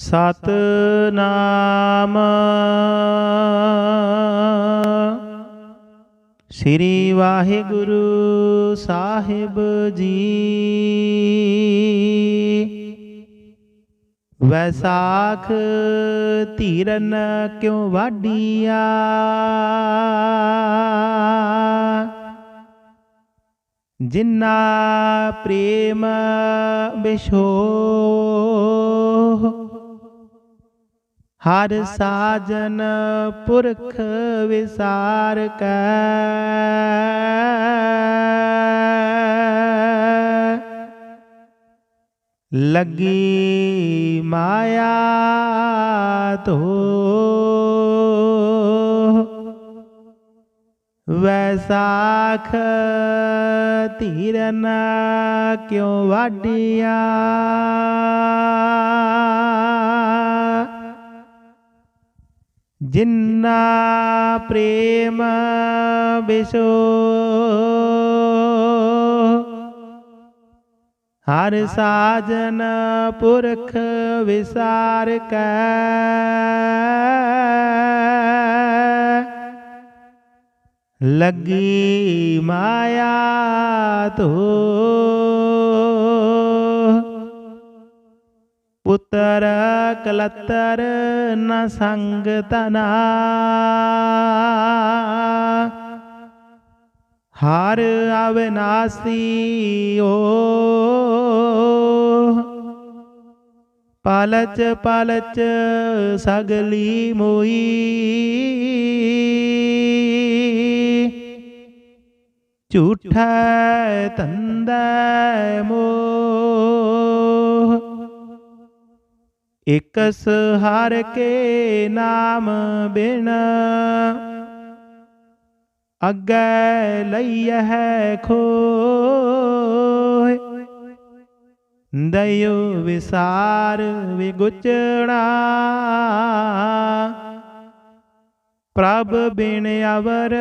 ਸਤਨਾਮ। ਸ੍ਰੀ ਵਾਹਿਗੁਰੂ ਸਾਹਿਬ ਜੀ। ਵੈਸਾਖ ਧੀਰਨ ਕਿਉ ਵਾਡੀਆ ਜਿਨਾ ਪ੍ਰੇਮ ਬਿਸ਼ੋ ਹਰ ਸਾਜਨ ਪੁਰਖ ਵਿਸਾਰ ਕੈ ਲੱਗੀ ਮਾਇਆ ਤੋ ਵੈਸਾਖ ਧੀਰਨ ਕਿਉ ਵਾਡੀਆ ਜਿੰਨਾ ਪ੍ਰੇਮ ਬਿਸੋ ਹਰ ਸਾਜਨ ਪੁਰਖ ਵਿਸਾਰ ਕੈ। ਲੱਗੀ ਮਾਇਆ ਤੋ ਪੁੱਤਰ ਕਲਤਰ ਨ ਸੰਗ ਤਨਾ ਹਰ ਅਵਨਾਸੀ ਓ। ਪਲਚ ਪਲਚ ਸਗਲੀ ਮੋਈ। ਝੂਠਾ ਤੰਦੈ ਮੋਹ ਇਕਸ ਹਰ ਕੇ ਨਾਮ ਬਿਨ ਅੱਗੇ ਲਈਐ ਖੋਏ। ਦਇਓ ਵਿਸਾਰ ਵਿਗੁਚਣਾ ਪ੍ਰਭ ਬਿਨ ਅਵਰ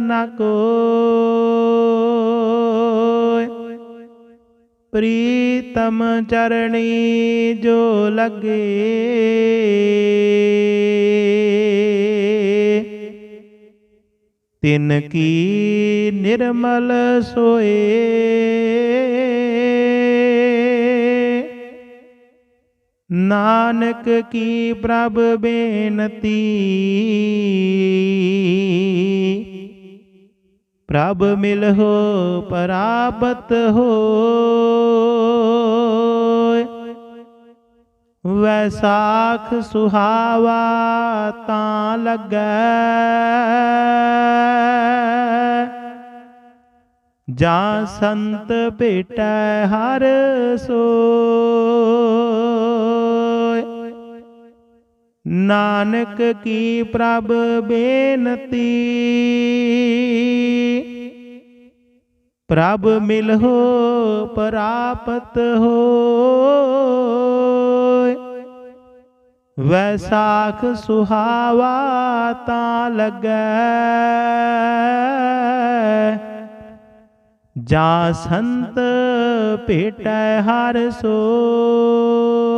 ਨ ਕੋਇ ਪ੍ਰੀਤਮ ਚਰਣੀ ਜੋ ਲਗੇ। ਤਿਨ ਕੀ ਨਿਰਮਲ ਸੋਏ। ਨਾਨਕ ਕੀ ਪ੍ਰਭ ਬੇਨਤੀ। ਪ੍ਰਭ ਮਿਲਹੁ ਪਰਾਪਤ ਹੋਇ। ਵੈਸਾਖ ਸੁਹਾਵਾ ਤਾਂ ਲੱਗੈ। ਜਾਂ ਸੰਤ ਭੇਟੈ ਹਰ ਸੋਇ ਨਾਨਕ ਕੀ ਪ੍ਰਭ ਬੇਨਤੀ? ਪ੍ਰਭ ਮਿਲਹੁ, ਪ੍ਰਾਪਤ ਹੋਇ। ਵੈਸਾਖ ਸੁਹਾਵਾ ਤਾਂ ਲੱਗੈ। ਜਾਂ ਸੰਤ ਭੇਟੈ ਹਰ ਸੋਇ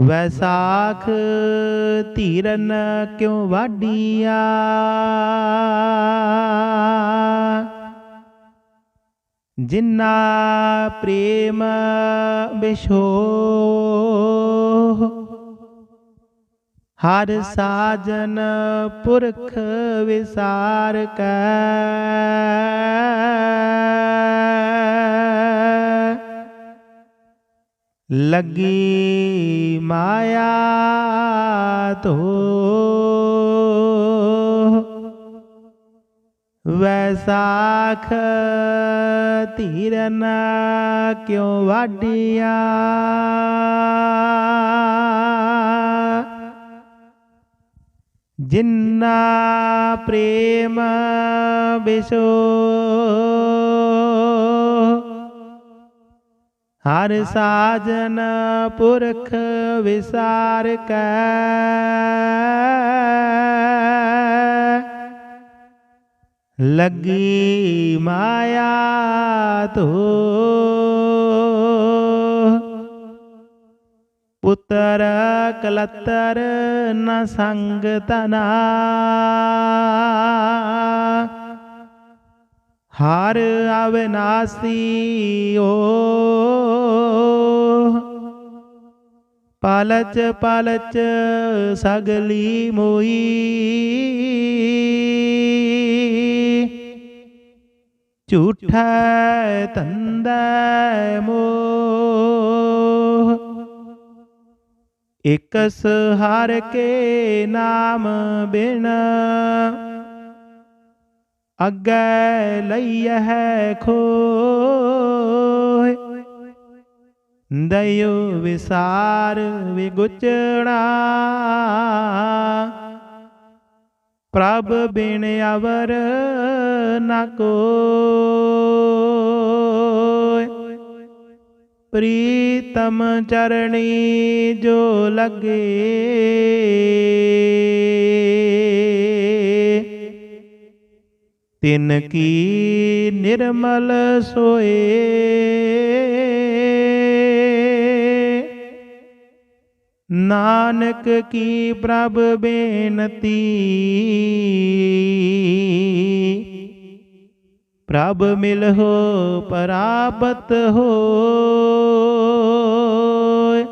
ਵੈਸਾਖ ਧੀਰਨ ਕਿਉ ਵਾਡੀਆ ਜਿਨਾ ਪ੍ਰੇਮ ਬਿਸ਼ੋ ਹਰ ਸਾਜਨ ਪੁਰਖ ਵਿਸਾਰ ਕੈ। ਲੱਗੀ ਮਾਇਆ ਤੋ। ਵੈਸਾਖ ਧੀਰਨ ਕਿਉ ਵਾਡੀਆ ਜਿੰਨਾ ਪ੍ਰੇਮ ਬਿਸੋ ਹਰ ਸਾਜਨ ਪੁਰਖ ਵਿਸਾਰ ਕੈ। ਲੱਗੀ ਮਾਇਆ ਤੋ ਪੁੱਤਰ ਕਲਤਰ ਨ ਸੰਗ ਤਨਾ। ਹਰ ਅਵਨਾਸੀ ਓ ਪਲਚ ਪਲਚ ਸਗਲੀ ਮੋਈ। ਝੂਠਾ ਤੰਦੈ ਮੋਹ, ਇਕਸ ਹਰ ਕੇ ਨਾਮ ਬਿਨ ਅੱਗੇ ਲਈਐ ਖੋਏ। ਦਇਓ ਵਿਸਾਰ ਵਿਗੁਚਣਾ ਪ੍ਰਭ ਬਿਨ ਅਵਰ ਨ ਕੋਇ ਪ੍ਰੀਤਮ ਚਰਣੀ ਜੋ ਲਗੇ। ਤਿਨ ਕੀ ਨਿਰਮਲ ਸੋਏ? ਨਾਨਕ ਕੀ ਪ੍ਰਭ ਬੇਨਤੀ? ਪ੍ਰਭ ਮਿਲਹੁ ਪਰਾਪਤ ਹੋਇ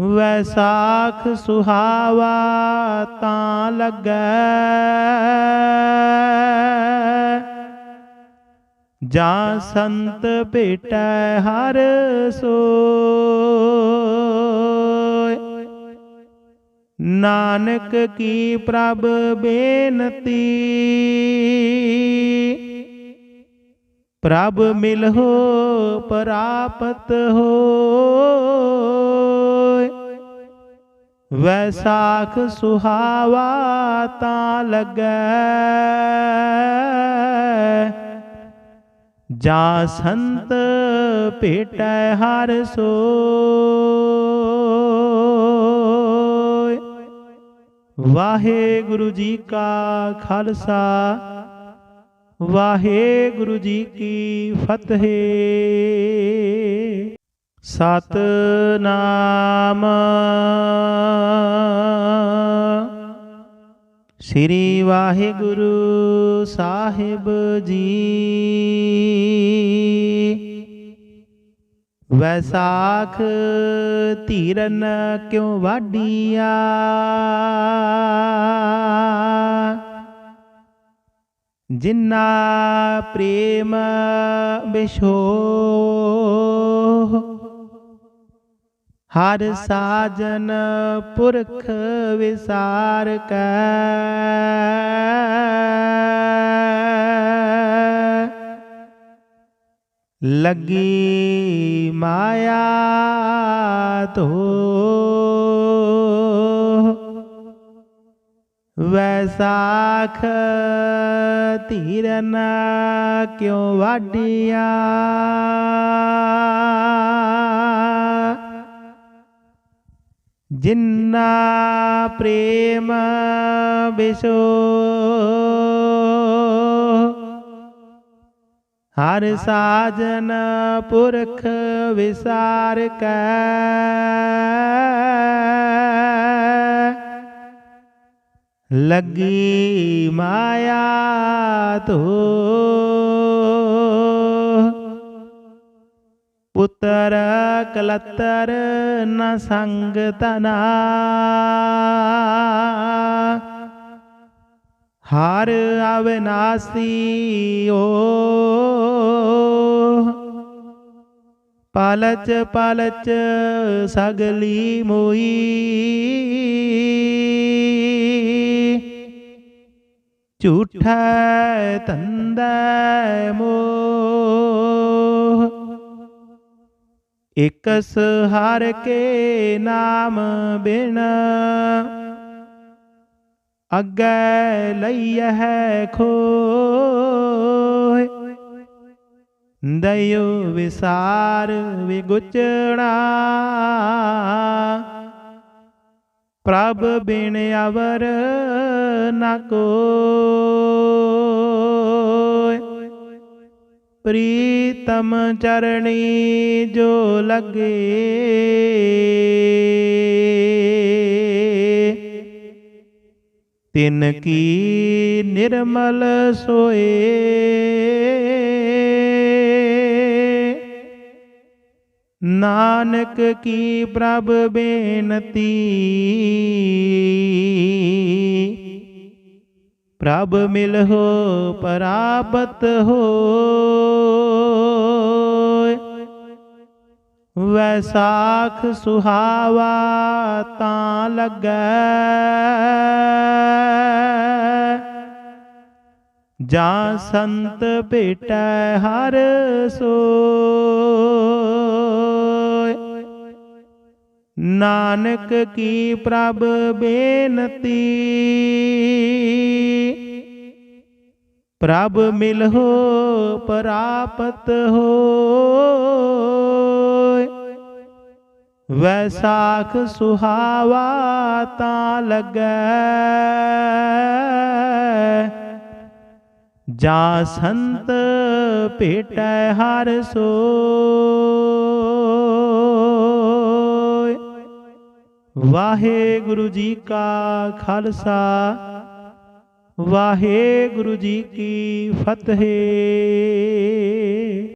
ਵੈਸਾਖ ਸੁਹਾਵਾ ਤਾਂ ਲੱਗੈ। ਜਾਂ ਸੰਤ ਭੇਟੈ ਹਰ ਸੋਇ ਨਾਨਕ ਕੀ ਪ੍ਰਭ ਬੇਨਤੀ? ਪ੍ਰਭ ਮਿਲਹੁ ਪ੍ਰਾਪਤ ਹੋਇ ਵੈਸਾਖ ਸੁਹਾਵਾ ਤਾਂ ਲੱਗੈ। ਜਾ ਸੰਤ ਭੇਟੈ ਹਰ ਸੋਇ ਵਾਹਿਗੁਰੂ ਜੀ ਕਾ ਖਾਲਸਾ ਵਾਹਿਗੁਰੂ ਜੀ ਕੀ ਫਤਿਹ। ਸਤਨਾਮ। ਸ੍ਰੀ ਵਾਹਿਗੁਰੂ ਸਾਹਿਬ ਜੀ। ਵੈਸਾਖ ਧੀਰਨ ਕਿਉ ਵਾਡੀਆ ਜਿਨਾ ਪ੍ਰੇਮ ਬਿਸ਼ੋ ਹਰ ਸਾਜਨ ਪੁਰਖ ਵਿਸਾਰ ਕੈ। ਲੱਗੀ ਮਾਇਆ ਤੋ ਵੈਸਾਖ ਧੀਰਨ ਕਿਉ ਵਾਡੀਆ ਜਿੰਨਾ ਪ੍ਰੇਮ ਬਿਸੋ ਹਰ ਸਾਜਨ ਪੁਰਖ ਵਿਸਾਰ ਕੈ। ਲੱਗੀ ਮਾਇਆ ਤੋ ਪੁੱਤਰ ਕਲਤਰ ਨ ਸੰਗ ਤਨਾ ਹਰ ਅਵਨਾਸੀ ਓ। ਪਲਚ ਪਲਚ ਸਗਲੀ ਮੋਈ। ਝੂਠਾ ਤੰਦੈ ਮੋਹ। ਇਕਸ ਹਰ ਕੇ ਨਾਮ ਬਿਨ। ਅੱਗੇ ਲਈਐ ਖੋਏ। ਦਇਓ ਵਿਸਾਰ ਵਿਗੁਚਣਾ। ਪ੍ਰਭ ਬਿਨ ਅਵਰ ਨ ਕੋਇ ਪ੍ਰੀਤਮ ਚਰਣੀ ਜੋ ਲਗੇ। ਤਿਨ ਕੀ ਨਿਰਮਲ ਸੋਏ। ਨਾਨਕ ਕੀ ਪ੍ਰਭ ਬੇਨਤੀ। ਪ੍ਰਭ ਮਿਲਹੁ ਪਰਾਪਤ ਹੋ। ਵੈਸਾਖ ਸੁਹਾਵਾ ਤਾਂ ਲੱਗੈ। ਜਾਂ ਸੰਤ ਭੇਟੈ ਹਰ ਸੋਇ। ਨਾਨਕ ਕੀ ਪ੍ਰਭ ਬੇਨਤੀ। ਪ੍ਰਭ ਮਿਲਹੁ ਪ੍ਰਾਪਤ ਹੋ ਵੈਸਾਖ ਸੁਹਾਵਾ ਤਾਂ ਲੱਗੈ। ਜਾਂ ਸੰਤ ਭੇਟੈ ਹਰ ਸੋਇ। ਵਾਹਿਗੁਰੂ ਜੀ ਕਾ ਖਾਲਸਾ, ਵਾਹਿਗੁਰੂ ਜੀ ਕੀ ਫਤਿਹ।